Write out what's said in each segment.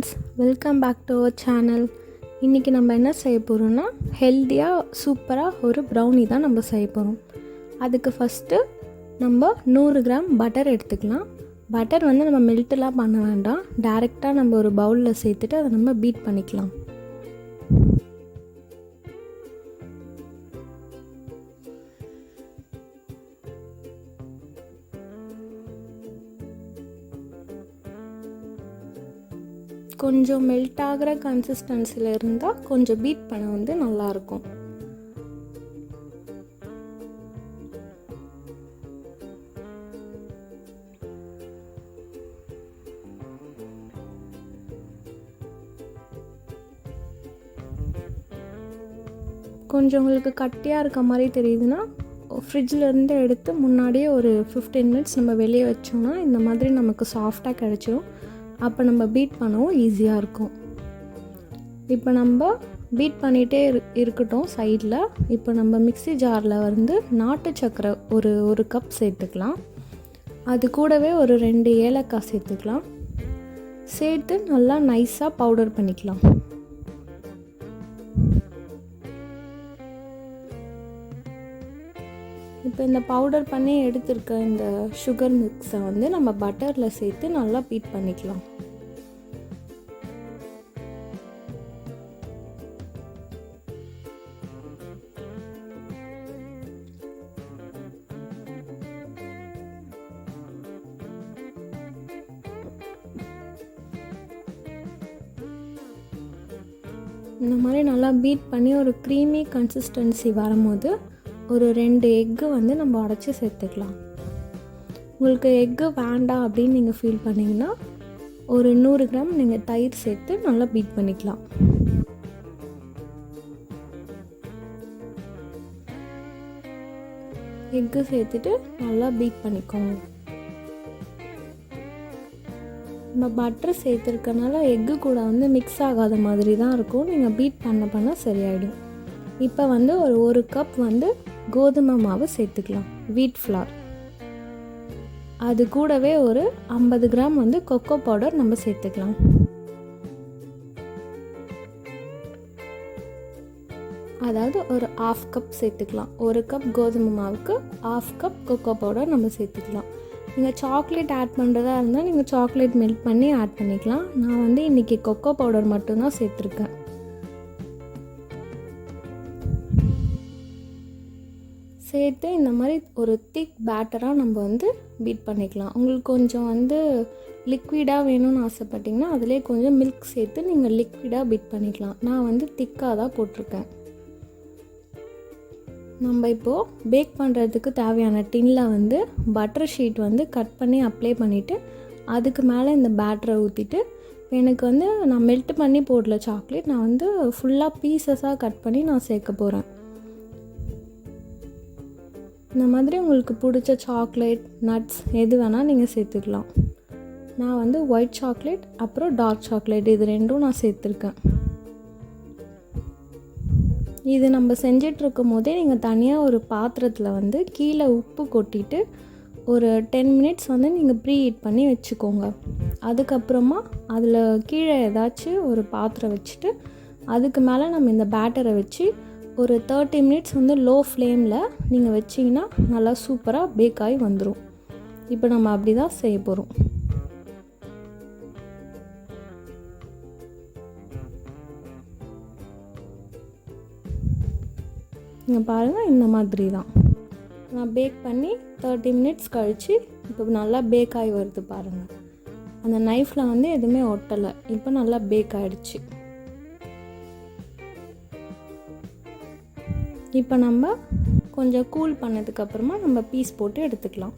Friends welcome back to our channel இன்றைக்கி நம்ம என்ன செய்ய போகிறோம்னா ஹெல்த்தியாக சூப்பராக ஒரு ப்ரௌனி தான் நம்ம செய்ய போகிறோம் அதுக்கு ஃபஸ்ட்டு நம்ம நூறு கிராம் பட்டர் எடுத்துக்கலாம். பட்டர் வந்து நம்ம மெல்ட்டெலாம் பண்ண வேண்டாம். டேரெக்டாக நம்ம ஒரு பவுலில் சேர்த்துட்டு அதை நம்ம பீட் பண்ணிக்கலாம். கொஞ்சம் மெல்ட் ஆகிற கன்சிஸ்டன்சியில் இருந்தால் கொஞ்சம் பீட் பண்ண வந்து நல்லாயிருக்கும். கொஞ்சம் உங்களுக்கு கட்டியாக இருக்க மாதிரி தெரியுதுன்னா ஃப்ரிட்ஜிலேருந்து எடுத்து முன்னாடியே ஒரு ஃபிஃப்டீன் மினிட்ஸ் நம்ம வெளியே வச்சோம்னா இந்த மாதிரி நமக்கு சாஃப்டாக கிடச்சிரும். அப்போ நம்ம பீட் பண்ணவும் ஈஸியாக இருக்கும். இப்போ நம்ம பீட் பண்ணிகிட்டே இரு இருக்கட்டும் சைடில் இப்போ நம்ம மிக்ஸி ஜாரில் வந்து நாட்டு சக்கரை ஒரு ஒரு கப் சேர்த்துக்கலாம். அது கூடவே ஒரு ரெண்டு ஏலக்காய் சேர்த்துக்கலாம். சேர்த்து நல்லா நைஸாக பவுடர் பண்ணிக்கலாம். இப்போ இந்த பவுடர் பண்ணி எடுத்திருக்க இந்த சுகர் மிக்ஸை வந்து நம்ம பட்டரில் சேர்த்து நல்லா பீட் பண்ணிக்கலாம். இந்த மாதிரி நல்லா பீட் பண்ணி ஒரு க்ரீமி கன்சிஸ்டன்சி வரும்போது ஒரு ரெண்டு எக்கு வந்து நம்ம உடச்சி சேர்த்துக்கலாம். உங்களுக்கு எக்கு வேண்டாம் அப்படின்னு நீங்கள் ஃபீல் பண்ணிங்கன்னா ஒரு நூறு கிராம் நீங்கள் தயிர் சேர்த்து நல்லா பீட் பண்ணிக்கலாம். எக்கு சேர்த்துட்டு நல்லா பீட் பண்ணிக்கோங்க. நம்ம பட்டர் சேர்த்துருக்கனால எக்கு கூட வந்து மிக்ஸ் ஆகாத மாதிரி தான் இருக்கும். நீங்கள் பீட் பண்ண பண்ண சரியாயிடும். இப்போ வந்து ஒரு ஒரு கப் வந்து கோதுமை மாவு சேர்த்துக்கலாம். வீட் ஃப்ளார் அது கூடவே ஒரு ஐம்பது கிராம் வந்து கொக்கோ பவுடர் நம்ம சேர்த்துக்கலாம். அதாவது ஒரு ஆஃப் கப் சேர்த்துக்கலாம். ஒரு கப் கோதுமை மாவுக்கு ஆஃப் கப் கொக்கோ பவுடர் நம்ம சேர்த்துக்கலாம். நீங்கள் சாக்லேட் ஆட் பண்ணுறதா இருந்தால் நீங்கள் சாக்லேட் மெல்ட் பண்ணி ஆட் பண்ணிக்கலாம். நான் வந்து இன்றைக்கி கொக்கோ பவுடர் மட்டும்தான் சேர்த்துருக்கேன். சேர்த்து இந்த மாதிரி ஒரு திக் பேட்டராக நம்ம வந்து பீட் பண்ணிக்கலாம். உங்களுக்கு கொஞ்சம் வந்து லிக்விடாக வேணும்னு ஆசைப்பட்டிங்கன்னா அதிலே கொஞ்சம் மில்க் சேர்த்து நீங்கள் லிக்விடாக பீட் பண்ணிக்கலாம். நான் வந்து திக்காக தான் போட்டிருக்கேன். நம்ம இப்போது பேக் பண்ணுறதுக்கு தேவையான டின்னில் வந்து பட்டர் ஷீட் வந்து கட் பண்ணி அப்ளை பண்ணிவிட்டு அதுக்கு மேலே இந்த பேட்டரை ஊற்றிட்டு எனக்கு வந்து நான் மெல்ட் பண்ணி போடல சாக்லேட் நான் வந்து ஃபுல்லாக பீசஸாக கட் பண்ணி நான் சேர்க்க போகிறேன் இந்த மாதிரி உங்களுக்கு பிடிச்ச சாக்லேட் நட்ஸ் எது வேணால் நீங்கள் சேர்த்துக்கலாம். நான் வந்து ஒயிட் சாக்லேட் அப்புறம் டார்க் சாக்லேட் இது ரெண்டும் நான் சேர்த்துருக்கேன். இது நம்ம செஞ்சிட்ருக்கும் போதே நீங்கள் தனியாக ஒரு பாத்திரத்தில் வந்து கீழே உப்பு கொட்டிட்டு ஒரு டென் மினிட்ஸ் வந்து நீங்கள் ப்ரீ ஹீட் பண்ணி வச்சுக்கோங்க. அதுக்கப்புறமா அதில் கீழே ஏதாச்சும் ஒரு பாத்திரம் வச்சுட்டு அதுக்கு மேலே நம்ம இந்த பேட்டரை வச்சு ஒரு தேர்ட்டி மினிட்ஸ் வந்து லோ ஃப்ளேமில் நீங்கள் வச்சிங்கன்னா நல்லா சூப்பராக பேக் ஆகி வந்துடும் இப்போ நம்ம அப்படி தான் செய்ய போகிறோம் நீங்கள் பாருங்கள் இந்த மாதிரி தான் நான் பேக் பண்ணி தேர்ட்டி மினிட்ஸ் கழித்து இப்போ நல்லா பேக் ஆகி வருது பாருங்கள் அந்த நைஃப்பில் வந்து எதுவுமே ஒட்டலை. இப்போ நல்லா பேக் ஆகிடுச்சு இப்போ நம்ம கொஞ்சம் கூல் பண்ணதுக்கப்புறமா நம்ம பீஸ் போட்டு எடுத்துக்கலாம்.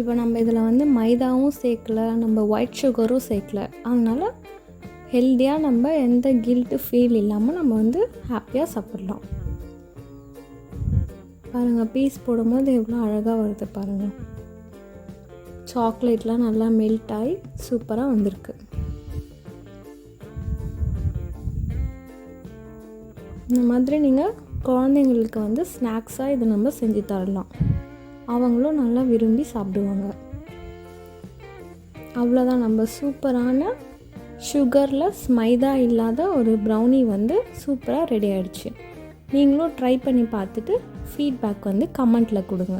இப்போ நம்ம இதில் வந்து மைதாவும் சேர்க்கல நம்ம ஒயிட் சுகரும் சேர்க்கல. அதனால் ஹெல்த்தியாக நம்ம எந்த கில்ட்டு ஃபீல் இல்லாமல் நம்ம வந்து ஹாப்பியாக சாப்பிட்லாம். பாருங்கள் பீஸ் போடும்போது எவ்வளோ அழகாக வருது பாருங்கள் சாக்லேட்லாம் நல்லா மெல்ட் ஆகி சூப்பராக வந்திருக்கு. இந்த மாதிரி நீங்கள் குழந்தைங்களுக்கு வந்து ஸ்நாக்ஸாக இதை நம்ம செஞ்சு தரலாம். அவங்களும் நல்லா விரும்பி சாப்பிடுவாங்க. அவ்வளோதான் நம்ம சூப்பரான சுகர்லெஸ் மைதா இல்லாத ஒரு ப்ரௌனி வந்து சூப்பராக ரெடி ஆகிடுச்சு நீங்களும் ட்ரை பண்ணி பார்த்துட்டு ஃபீட்பேக் வந்து கமெண்ட்டில் கொடுங்க.